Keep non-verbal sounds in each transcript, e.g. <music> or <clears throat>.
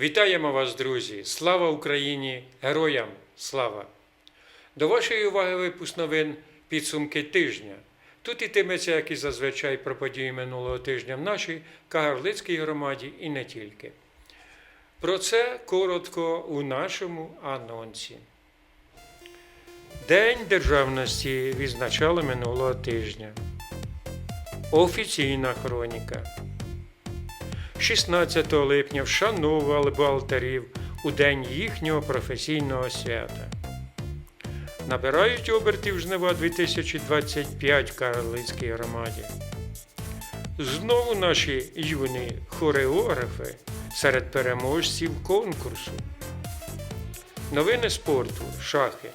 Вітаємо вас, друзі! Слава Україні! Героям слава! До вашої уваги випуск новин підсумки тижня. Тут ітиметься, як і зазвичай, про події минулого тижня в нашій Кагарлицькій громаді і не тільки. Про це коротко у нашому анонсі. День державності відзначали минулого тижня. Офіційна хроніка. 16 липня вшановували бухгалтерів у день їхнього професійного свята. Набирають обертів жнива 2025 в Карлицькій громаді. Знову наші юні хореографи серед переможців конкурсу. Новини спорту, шахи.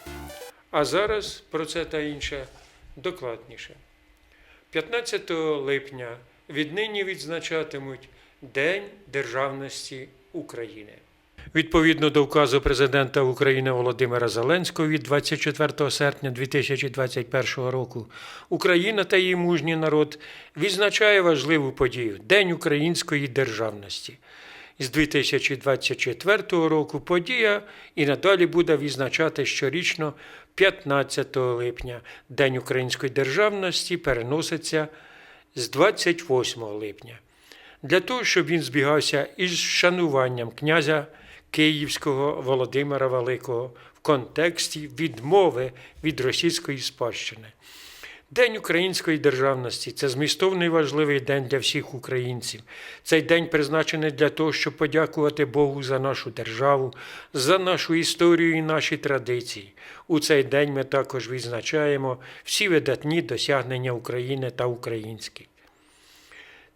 А зараз про це та інше докладніше. 15 липня віднині відзначатимуть День Державності України. Відповідно до указу президента України Володимира Зеленського від 24 серпня 2021 року, Україна та її мужній народ відзначає важливу подію День української державності. З 2024 року подія і надалі буде відзначати щорічно 15 липня. День української державності переноситься з 28 липня для того, щоб він збігався із шануванням князя Київського Володимира Великого в контексті відмови від російської спадщини. День української державності це змістовний важливий день для всіх українців. Цей день призначений для того, щоб подякувати Богу за нашу державу, за нашу історію і наші традиції. У цей день ми також відзначаємо всі видатні досягнення України та українські.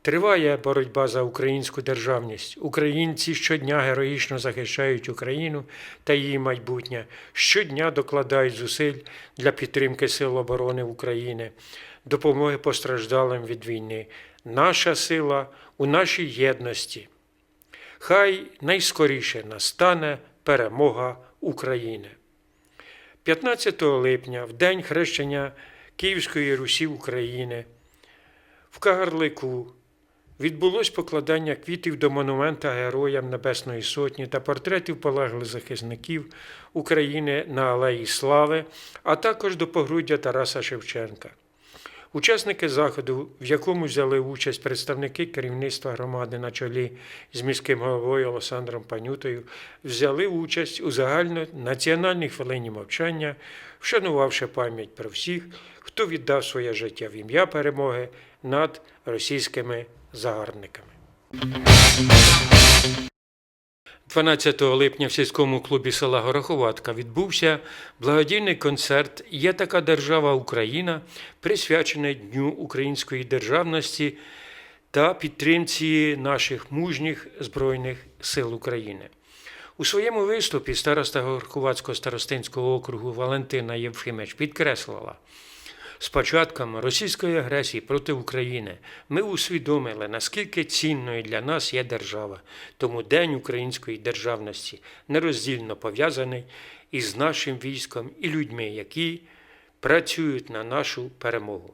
Триває боротьба за українську державність. Українці щодня героїчно захищають Україну та її майбутнє. Щодня докладають зусиль для підтримки Сил оборони України, допомоги постраждалим від війни. Наша сила у нашій єдності. Хай найскоріше настане перемога України. 15 липня, в день хрещення Київської Русі України, в Кагарлику відбулось покладання квітів до монумента Героям Небесної Сотні та портретів полеглих захисників України на Алеї Слави, а також до погруддя Тараса Шевченка. Учасники заходу, в якому взяли участь представники керівництва громади на чолі з міським головою Олександром Панютою, взяли участь у загальнонаціональній хвилині мовчання, вшанувавши пам'ять про всіх, хто віддав своє життя в ім'я перемоги над російськими загарбниками. 12 липня в сільському клубі села Гороховатка відбувся благодійний концерт Є така держава Україна, присвячений Дню української державності та підтримці наших мужніх Збройних сил України. У своєму виступі староста Гороховатського старостинського округу Валентина Євфимич підкреслила, з початком російської агресії проти України ми усвідомили, наскільки цінною для нас є держава. Тому День української державності нероздільно пов'язаний із нашим військом і людьми, які працюють на нашу перемогу.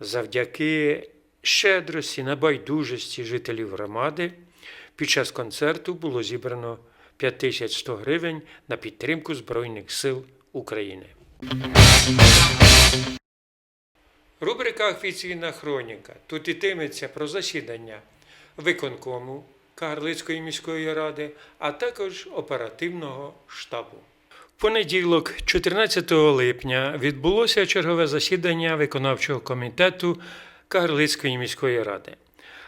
Завдяки щедрості, небайдужості жителів громади під час концерту було зібрано 5100 гривень на підтримку Збройних сил України. Рубрика Офіційна хроніка. Тут ітиметься про засідання виконкому Кагарлицької міської ради, а також оперативного штабу. В понеділок, 14 липня, відбулося чергове засідання виконавчого комітету Кагарлицької міської ради.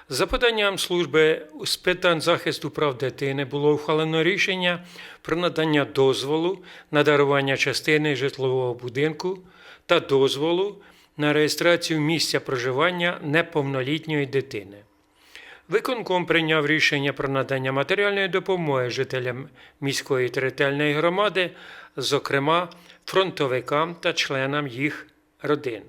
За поданням служби з питань захисту прав дитини було ухвалено рішення про надання дозволу на дарування частини житлового будинку та дозволу на реєстрацію місця проживання неповнолітньої дитини. Виконком прийняв рішення про надання матеріальної допомоги жителям міської територіальної громади, зокрема фронтовикам та членам їх родин.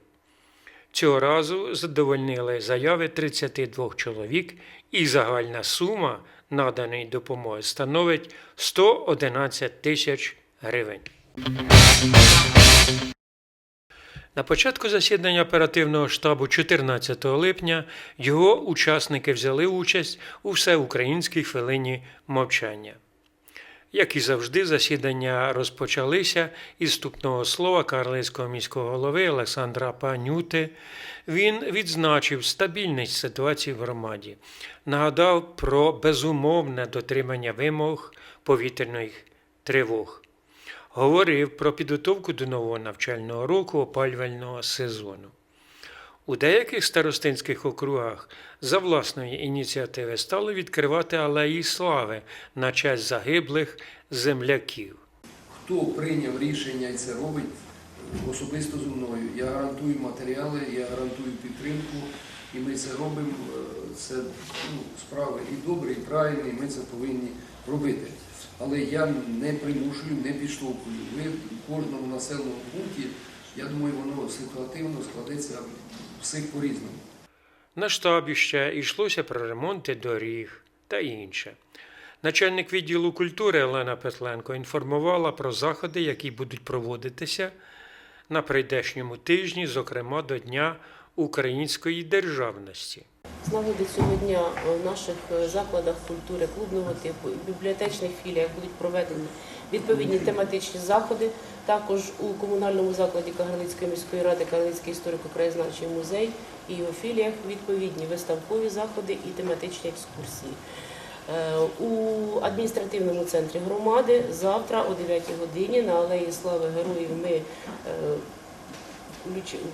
Цього разу задовольнили заяви 32 чоловік, і загальна сума наданої допомоги становить 111 тисяч гривень. На початку засідання оперативного штабу 14 липня його учасники взяли участь у всеукраїнській хвилині мовчання. Як і завжди, засідання розпочалися із вступного слова Карлицького міського голови Олександра Панюти. Він відзначив стабільність ситуації в громаді, нагадав про безумовне дотримання вимог повітряних тривог. Говорив про підготовку до нового навчального року опалювального сезону. У деяких старостинських округах за власної ініціативи стали відкривати алеї слави на честь загиблих земляків. Хто прийняв рішення і це робить особисто зі мною. Я гарантую матеріали, я гарантую підтримку, і ми це робимо. Е, Це ну, справи і добрі, і правильні, і ми це повинні робити. Але я не примушую, не підштовхую. Ви в кожному населеному пункті, я думаю, воно ситуативно складеться всіх по-різному. На штабі ще йшлося про ремонти доріг та інше. Начальник відділу культури Олена Петленко інформувала про заходи, які будуть проводитися на прийдешньому тижні, зокрема до Дня української державності. Нагоди цього дня в наших е, закладах культури клубного типу і бібліотечних філіях будуть проведені відповідні тематичні заходи. Також у комунальному закладі Кагарлицької міської ради Кагарлицький історико-краєзнавчий музей і його філіях відповідні виставкові заходи і тематичні екскурсії. Е, У адміністративному центрі громади завтра о 9 годині на Алеї Слави Героїв ми е,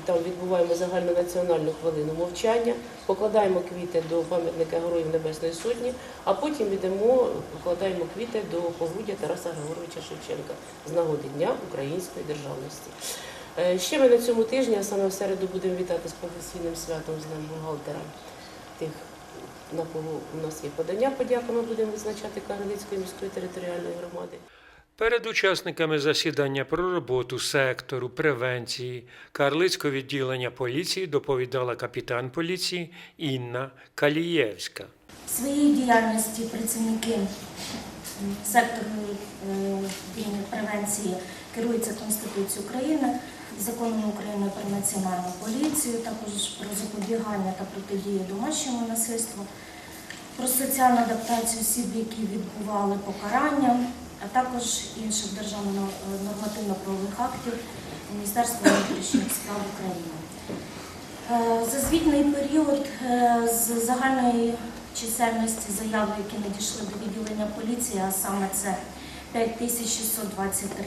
там відбуваємо загальнонаціональну хвилину мовчання, покладаємо квіти до пам'ятника Героїв Небесної Сотні, а потім йдемо, покладаємо квіти до погруддя Тараса Григоровича Шевченка з нагоди Дня української державності. Е, Ще ми на цьому тижні, а саме в середу, будемо вітати з професійним святом з Днем бухгалтера тих, на кого у нас є подання. Подяка ми будемо визначати Кагарлицької міської територіальної громади. Перед учасниками засідання про роботу сектору превенції Карлицького відділення поліції доповідала капітан поліції Інна Калієвська. В своїй діяльності працівники сектору е, превенції керуються Конституцією України, законом України про національну поліцію, також про запобігання та протидію домашньому насильству, про соціальну адаптацію осіб, які відбували покарання, а також інших державних е, нормативно-правових актів Міністерства внутрішніх справ України. Е, За звітний період е, з загальної чисельності заяв, які надійшли до відділення поліції, а саме це 5623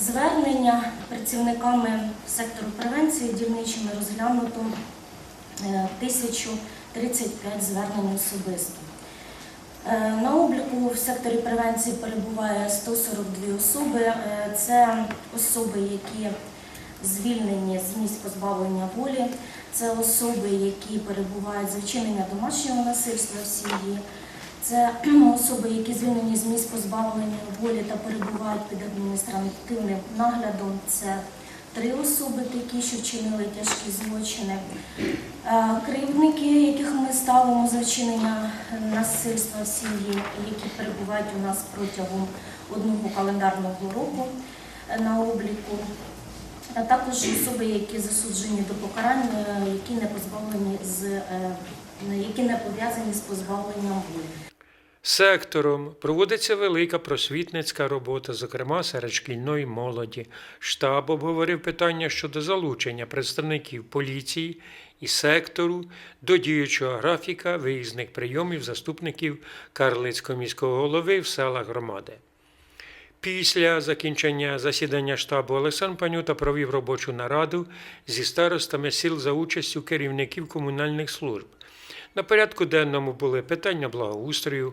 звернення працівниками сектору превенції дільничими розглянуто е, 1035 звернень особисто. Е, На обліку в секторі превенції перебуває 142 особи. Е, Це особи, які звільнені з місць позбавлення волі, це особи, які перебувають за вчинення домашнього насильства в сім'ї, це <clears throat> особи, які звільнені з місць позбавлення волі та перебувають під адміністративним наглядом. Це три особи, такі, що вчинили тяжкі злочини. Е, Керівники, яких ми ставимо за вчинення насильства в сім'ї, які перебувають у нас протягом одного календарного року е, на обліку, а також особи, які засуджені до покарання, які не позбавлені з е, які не пов'язані з позбавленням волі. Сектором проводиться велика просвітницька робота, зокрема серед шкільної молоді. Штаб обговорив питання щодо залучення представників поліції і сектору до діючого графіка виїзних прийомів заступників Карлицького міського голови в селах громади. Після закінчення засідання штабу Олександр Панюта провів робочу нараду зі старостами сіл за участю керівників комунальних служб. На порядку денному були питання благоустрою,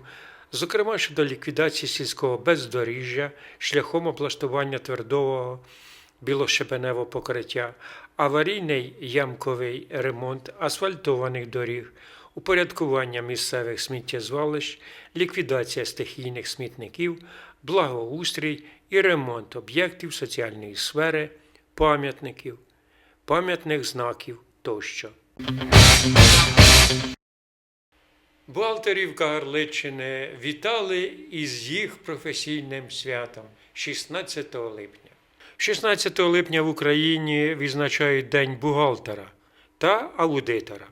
зокрема щодо ліквідації сільського бездоріжжя шляхом облаштування твердового білощебеневого покриття, аварійний ямковий ремонт асфальтованих доріг, упорядкування місцевих сміттєзвалищ, ліквідація стихійних смітників, благоустрій і ремонт об'єктів соціальної сфери, пам'ятників, пам'ятних знаків тощо. Бухгалтерів Кагарличини вітали із їх професійним святом 16 липня. 16 липня в Україні відзначають День бухгалтера та аудитора.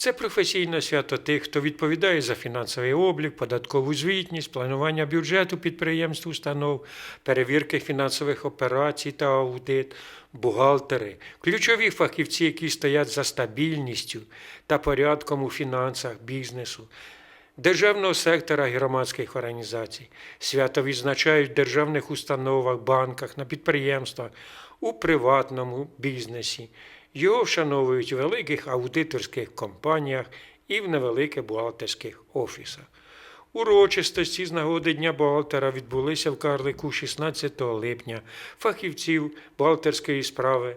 Це професійне свято тих, хто відповідає за фінансовий облік, податкову звітність, планування бюджету підприємств, установ, перевірки фінансових операцій та аудит, бухгалтери, ключові фахівці, які стоять за стабільністю та порядком у фінансах бізнесу, державного сектора громадських організацій. Свято відзначають в державних установах, банках, на підприємствах, у приватному бізнесі. Його вшановують у великих аудиторських компаніях і в невеликих бухгалтерських офісах. Урочистості з нагоди Дня бухгалтера відбулися в Карлику 16 липня. Фахівців бухгалтерської справи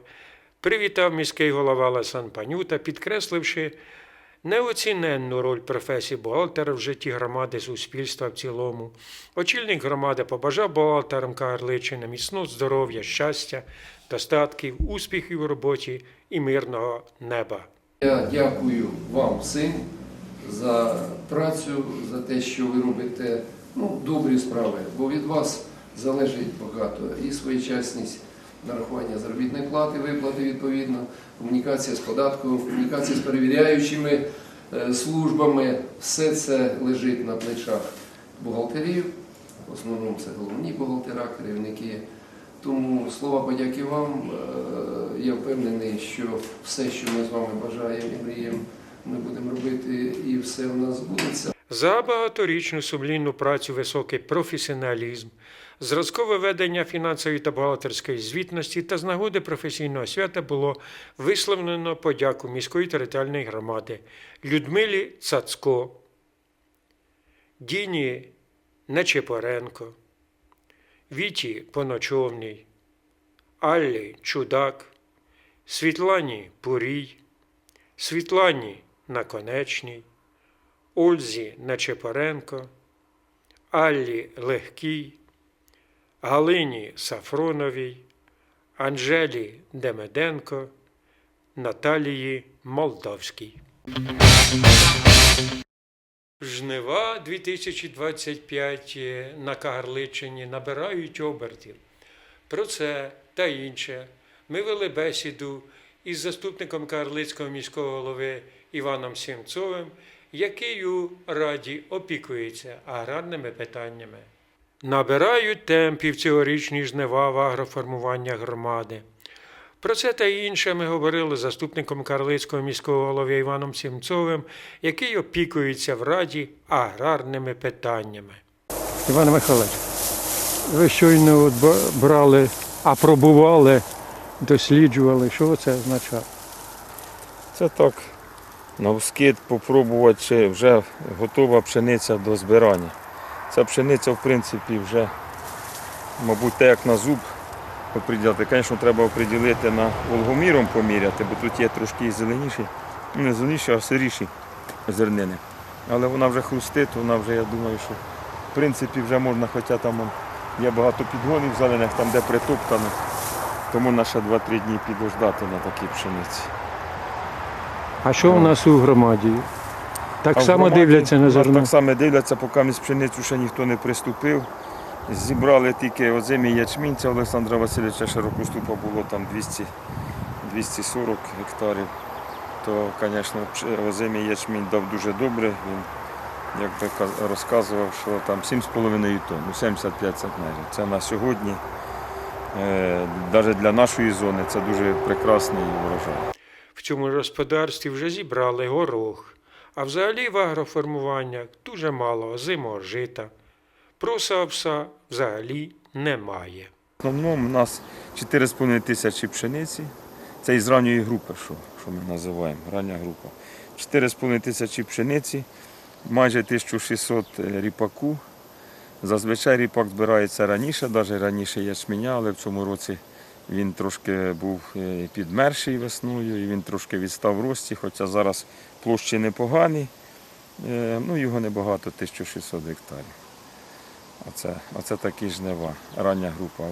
привітав міський голова Лесан Панюта, підкресливши неоціненну роль професії бухгалтера в житті громади суспільства в цілому. Очільник громади побажав бухгалтерам Карличини міцного здоров'я, щастя, достатків, успіхів у роботі і мирного неба. Я дякую вам всім за працю, за те, що ви робите ну, добрі справи, бо від вас залежить багато і своєчасність нарахування заробітної плати, виплати відповідно, комунікація з податком, комунікація з перевіряючими е, службами. Все це лежить на плечах бухгалтерів. В основному це головні бухгалтера, керівники. Тому слова подяки вам. Е, Я впевнений, що все, що ми з вами бажаємо і мріємо, ми будемо робити, і все в нас збудеться. За багаторічну сумлінну працю, високий професіоналізм, зразкове ведення фінансової та бухгалтерської звітності та з нагоди професійного свята було висловлено подяку міської територіальної громади Людмилі Цацко, Діні Нечепоренко, Віті Поночовній, Аллі Чудак, Світлані Пурій, Світлані Наконечній, Ользі Нечепоренко, Аллі Легкій, Галині Сафроновій, Анжелі Демеденко, Наталії Молдовській. Жнива 2025 на Кагарличині набирають обертів. Про це та інше ми вели бесіду із заступником Кагарлицького міського голови Іваном Сімцовим, який у Раді опікується аграрними питаннями. Набирають темпів цьогорічні жнива в агроформування громади. Про це та інше ми говорили з заступником Карлицького міського голови Іваном Сімцовим, який опікується в Раді аграрними питаннями. Іван Михайлович, ви щойно от брали, апробували, досліджували. Що це означає? Це так, навскид попробувати, чи вже готова пшениця до збирання. Ця пшениця, в принципі, вже, мабуть, те, як на зуб оприділяти. Звісно, треба оприділити на волгоміром поміряти, бо тут є трошки і зеленіші, ну, не зеленіші, а сиріші зернини. Але вона вже хрустить, вона вже, я думаю, що в принципі вже можна, хоча там є багато підгонів зелених, там де притоптано, тому на ще 2-3 дні підождати на такій пшениці. А що у нас у громаді? Так А само громаді дивляться на зерно. Так само дивляться, поки між пшеницю ще ніхто не приступив. Зібрали тільки озимий ячмінь, це Олександра Васильовича Широкоступа було там 200, 240 гектарів. То, звісно, озимий ячмінь дав дуже добре. Він як би розказував, що там 7,5 тонн, ну 75 центнерів. Це на сьогодні, навіть для нашої зони, це дуже прекрасний урожай. В цьому господарстві вже зібрали горох, а взагалі в агроформуваннях дуже мало озимого жита. Проса овса взагалі немає. В основному у нас 4,5 тисячі пшениці. Це із ранньої групи, що, що ми називаємо, рання група. 4,5 тисячі пшениці, майже 1600 ріпаку. Зазвичай ріпак збирається раніше, навіть раніше ячменя, але в цьому році він трошки був е, підмерший весною і він трошки відстав в рості, хоча зараз площі непогані. Е, Ну, його небагато, 1600 гектарів. Оце, оце такі жнива, рання група.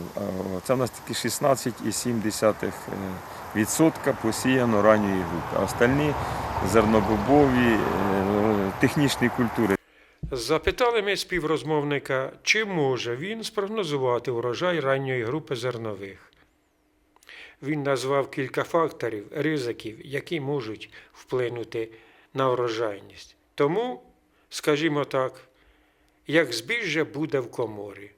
Це в нас тільки 16,7% е, посіяно ранньої групи. А остальні зернобобові, технічні культури. Запитали ми співрозмовника, чи може він спрогнозувати урожай ранньої групи зернових. Він назвав кілька факторів, ризиків, які можуть вплинути на врожайність. Тому, скажімо так, як збіжжя буде в коморі,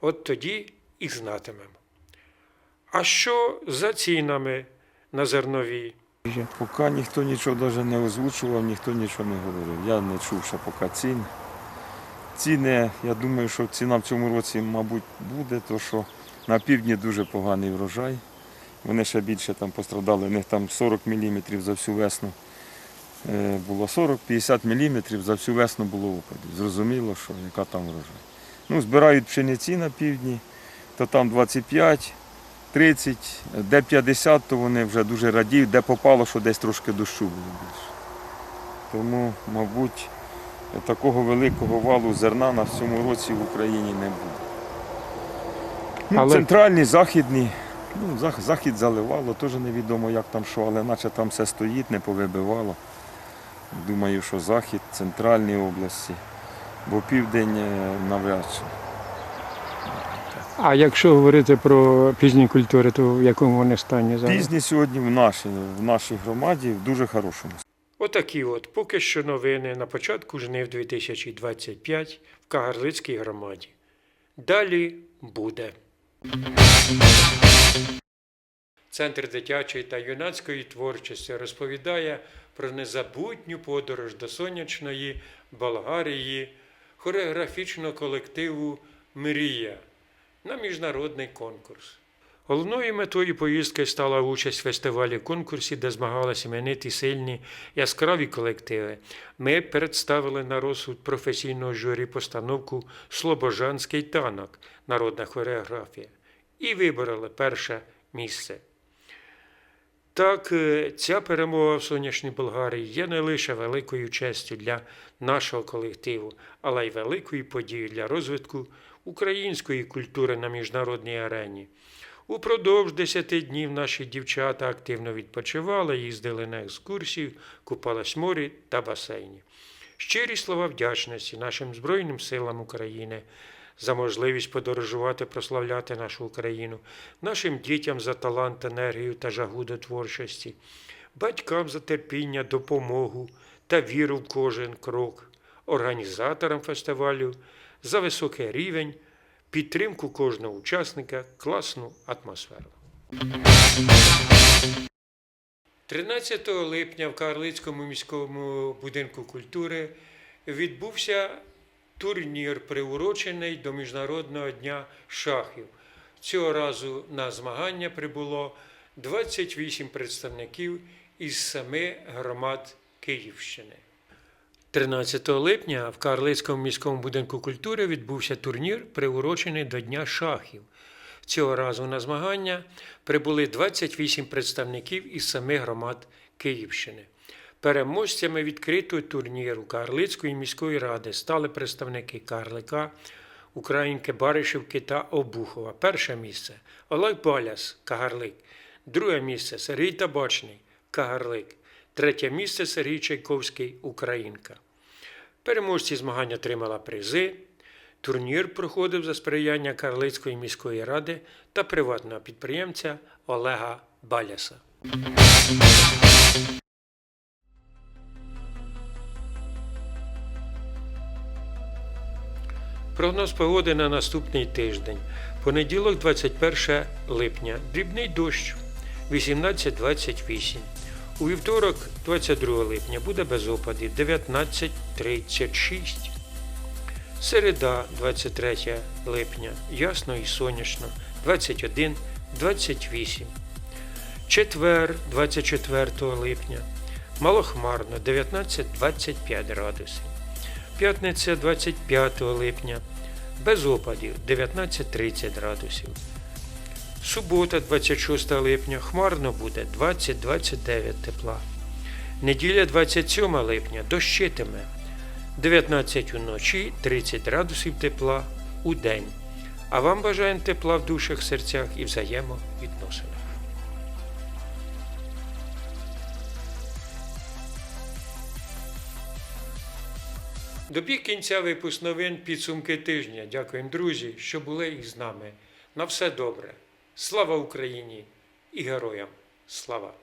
от тоді і знатимемо. А що за цінами на зернові? Поки ніхто нічого навіть не озвучував, ніхто нічого не говорив. Я не чув ще поки цін. Ціни, я думаю, що ціна в цьому році, мабуть, буде, тому що на півдні дуже поганий врожай. Вони ще більше там пострадали, у них там 40 мм за всю весну. Е, Було 40-50 мм за всю весну було опадів. Зрозуміло, що яка там врожай. Ну, збирають пшениці на півдні, то там 25, 30, де 50, то вони вже дуже радіють, де попало, що десь трошки дощу було більше. Тому, мабуть, такого великого валу зерна на всьому році в Україні не буде. Ну, Але- Центральні, західні, ну, захід заливало, теж невідомо, як там що, але наче там все стоїть, не повибивало. Думаю, що захід, центральні області, бо південь е, навряд чи. А якщо говорити про пізні культури, то в якому вони стані зараз? Пізні сьогодні в нашій, в нашій громаді в дуже хорошому Отакі от поки що новини на початку жнив 2025 в Кагарлицькій громаді. Далі буде. Центр дитячої та юнацької творчості розповідає про незабутню подорож до сонячної Болгарії хореографічного колективу Мрія на міжнародний конкурс. Головною метою поїздки стала участь в фестивалі конкурсі, де змагалися імениті сильні яскраві колективи. Ми представили на розсуд професійного журі постановку Слобожанський танок, народна хореографія, і вибороли перше місце. Так, е, ця перемога в сонячній Болгарії є не лише великою честю для нашого колективу, але й великою подією для розвитку української культури на міжнародній арені. Упродовж 10 днів наші дівчата активно відпочивали, їздили на екскурсію, купались в морі та басейні. Щирі слова вдячності нашим Збройним силам України за можливість подорожувати, прославляти нашу Україну, нашим дітям за талант, енергію та жагу до творчості, батькам за терпіння, допомогу та віру в кожен крок, організаторам фестивалю за високий рівень, підтримку кожного учасника, класну атмосферу. 13 липня в Карлицькому міському будинку культури відбувся турнір, приурочений до Міжнародного дня шахів. Цього разу на змагання прибуло 28 представників із семи громад Київщини. 13 липня в Карлицькому міському будинку культури відбувся турнір, приурочений до Дня шахів. Цього разу на змагання прибули 28 представників із семи громад Київщини. Переможцями відкритого турніру Карлицької міської ради стали представники Карлика, Українки Баришівки та Обухова. Перше місце Олег Баляс, Кагарлик. Друге місце Сергій Табачний, Кагарлик. Третє місце Сергій Чайковський, Українка. Переможці змагань отримали призи. Турнір проходив за сприяння Карлицької міської ради та приватного підприємця Олега Баляса. Прогноз погоди на наступний тиждень. Понеділок, 21 липня. Дрібний дощ 18-28. У вівторок, 22 липня, буде без опадів 19.36. Середа, 23 липня, ясно і сонячно 21, 28. Четвер, 24 липня, малохмарно 19-25 градусів. П'ятниця, 25 липня, без опадів 19-30 градусів. Субота, 26 липня, хмарно буде 20-29 тепла. Неділя 27 липня дощитиме 19 уночі, 30 градусів тепла у день. А вам бажаємо тепла в душах, серцях і взаємовідносинах. Добіг кінця випуск новин підсумки тижня. Дякуємо, друзі, що були із нами. На все добре. Слава Україні! і героям слава!